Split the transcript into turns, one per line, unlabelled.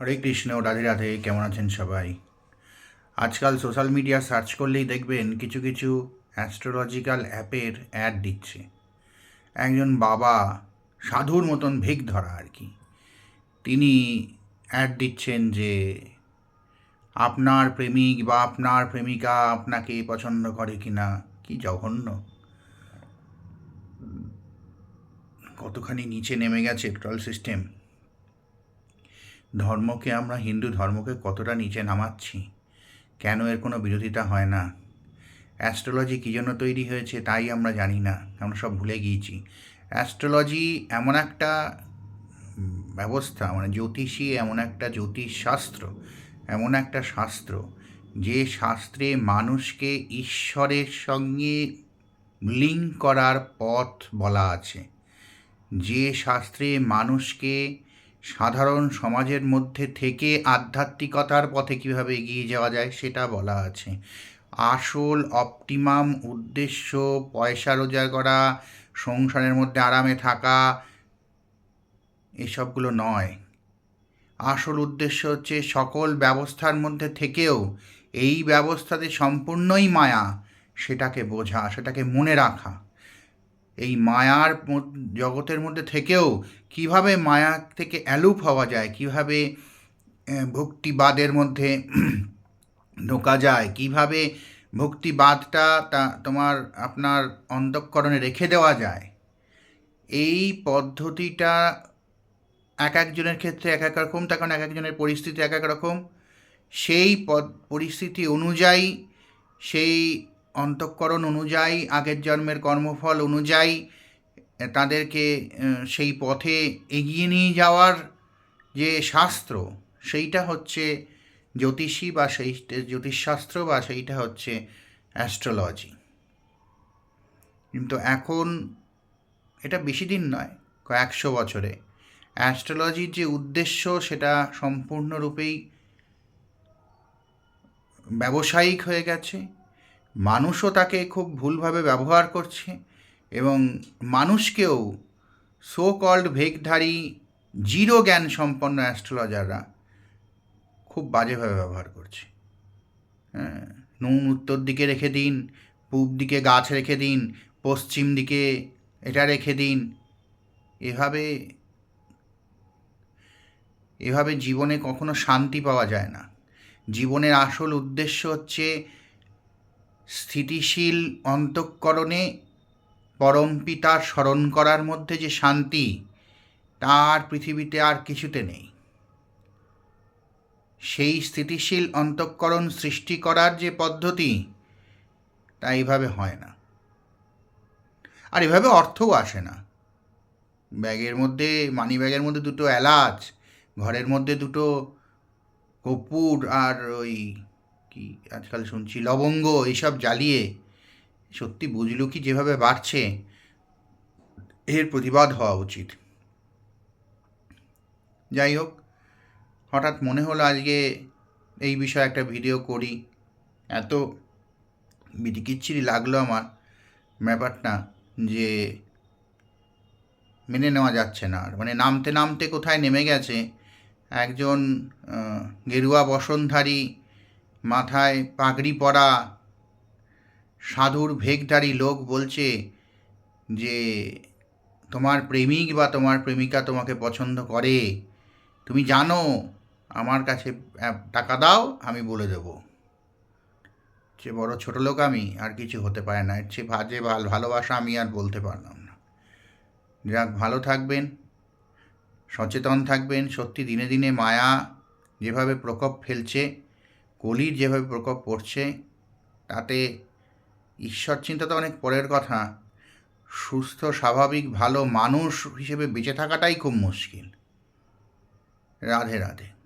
হরে কৃষ্ণ, রাধে রাধে, কেমন আছেন সবাই? আজকাল সোশ্যাল মিডিয়া সার্চ করলেই দেখবেন কিছু কিছু অ্যাস্ট্রোলজিক্যাল অ্যাপের অ্যাড দিচ্ছে। একজন বাবা সাধুর মতন ভিক ধরা আর কি। তিনি অ্যাড দিচ্ছেন যে, আপনার প্রেমিক বা আপনার প্রেমিকা আপনাকে পছন্দ করে কি না? কি জঘন্য? কতখানি নিচে নেমে গেছে টোটাল সিস্টেম ধর্মকে আমরা হিন্দু ধর্মকে কতটা নিচে নামাচ্ছি? কেন এর কোনো বিরোধিতা হয় না? অ্যাস্ট্রোলজি কী জন্য তৈরি হয়েছে তাই আমরা জানি না, আমরা সব ভুলে গিয়েছি। অ্যাস্ট্রোলজি এমন একটা ব্যবস্থা মানে জ্যোতিষী এমন একটা জ্যোতিষশাস্ত্র, এমন একটা শাস্ত্র, যে শাস্ত্রে মানুষকে ঈশ্বরের সঙ্গে লিঙ্ক করার পথ বলা আছে। যে শাস্ত্রে মানুষকে সাধারণ সমাজের মধ্যে থেকে আধ্যাত্মিকতার পথে কীভাবে এগিয়ে যাওয়া যায় সেটা বলা আছে। আসল অপটিমাম উদ্দেশ্য, পয়সা রোজগার করা, সংসারের মধ্যে আরামে থাকা, এসবগুলো নয়। আসল উদ্দেশ্য হচ্ছে সকল ব্যবস্থার মধ্যে থেকেও এই ব্যবস্থাতে সম্পূর্ণই মায়া, সেটাকে বোঝা, সেটাকে মনে রাখা। এই মায়ার জগতের মধ্যে থেকেও কীভাবে মায়া থেকে অ্যালুপ হওয়া যায়, কীভাবে ভক্তিবাদের মধ্যে ঢোকা যায়, কীভাবে ভক্তিবাদটা তা, তোমার আপনার অন্তঃকরণে রেখে দেওয়া যায়, এই পদ্ধতিটা এক একজনের ক্ষেত্রে এক এক রকম, তার কারণ এক একজনের পরিস্থিতি এক এক রকম। সেই পদ, পরিস্থিতি অনুযায়ী সেই অন্তঃকরণ অনুযায়ী, আগের জন্মের কর্মফল অনুযায়ী তাদেরকে সেই পথে এগিয়ে নিয়ে যাওয়ার যে শাস্ত্র, সেইটা হচ্ছে জ্যোতিষী বা সেই জ্যোতিষশাস্ত্র বা সেইটা হচ্ছে অ্যাস্ট্রোলজি। কিন্তু এখন এটা বেশি দিন নয়, কয়েকশো বছরে। অ্যাস্ট্রোলজির যে উদ্দেশ্য, সেটা সম্পূর্ণরূপেই ব্যবসায়িক হয়ে গেছে। মানুষও তাকে খুব ভুলভাবে ব্যবহার করছে এবং মানুষকেও সো কল্ড ভেগধারী জিরো জ্ঞান সম্পন্ন অ্যাস্ট্রোলজাররা খুব বাজেভাবে ব্যবহার করছে। হ্যাঁ নুন উত্তর দিকে রেখে দিন, পূব দিকে গাছ রেখে দিন, পশ্চিম দিকে এটা রেখে দিন। এভাবে এভাবে জীবনে কখনো শান্তি পাওয়া যায় না। জীবনের আসল উদ্দেশ্য হচ্ছে স্থিতিশীল অন্তঃকরণে পরম পিতার স্মরণ করার মধ্যে যে শান্তি, তার পৃথিবীতে আর কিছুতে নেই। সেই স্থিতিশীল অন্তঃকরণ সৃষ্টি করার যে পদ্ধতি, তা এইভাবে হয় না। আর এভাবে অর্থও আসে না। ব্যাগের মধ্যে, মানি ব্যাগের মধ্যে দুটো এলাচ, ঘরের মধ্যে দুটো কর্পূর আর ওই কি আজকাল শুনছি, লবঙ্গ এইসব জ্বালিয়ে সত্যি বুঝলু কি যেভাবে বাড়ছে, এর প্রতিবাদ হওয়া উচিত। যাই হোক, হঠাৎ মনে হলো আজকে এই বিষয়ে একটা ভিডিও করি, এত বিটিকিচ্ছিরি লাগল আমার ব্যাপারটা যে মেনে নেওয়া যাচ্ছে না আর। মানে নামতে নামতে কোথায় নেমে গেছে, একজন গেরুয়া বসনধারী মাথায় পাগড়ি পরা সাধুর ভেগধারী লোক বলছে যে, তোমার প্রেমিক বা তোমার প্রেমিকা তোমাকে পছন্দ করে। তুমি জানো, আমার কাছে টাকা দাও, আমি বলে দেবো। সে বড় ছোট লোক আমি, আর কিছু হতে পারে না। এর চেয়ে ভাজে ভালো ভালোবাসা আমি আর বলতে পারলাম না। যাক, ভালো থাকবেন, সচেতন থাকবেন। সত্যি দিনে দিনে মায়া যেভাবে প্রকোপ ফেলছে কলির যেভাবে প্রকোপ পড়ছে, তাতে ঈশ্বর চিন্তা তো অনেক পরের কথা। সুস্থ, স্বাভাবিক, ভালো মানুষ হিসেবে বেঁচে থাকাটাই খুব মুশকিল। রাধে রাধে।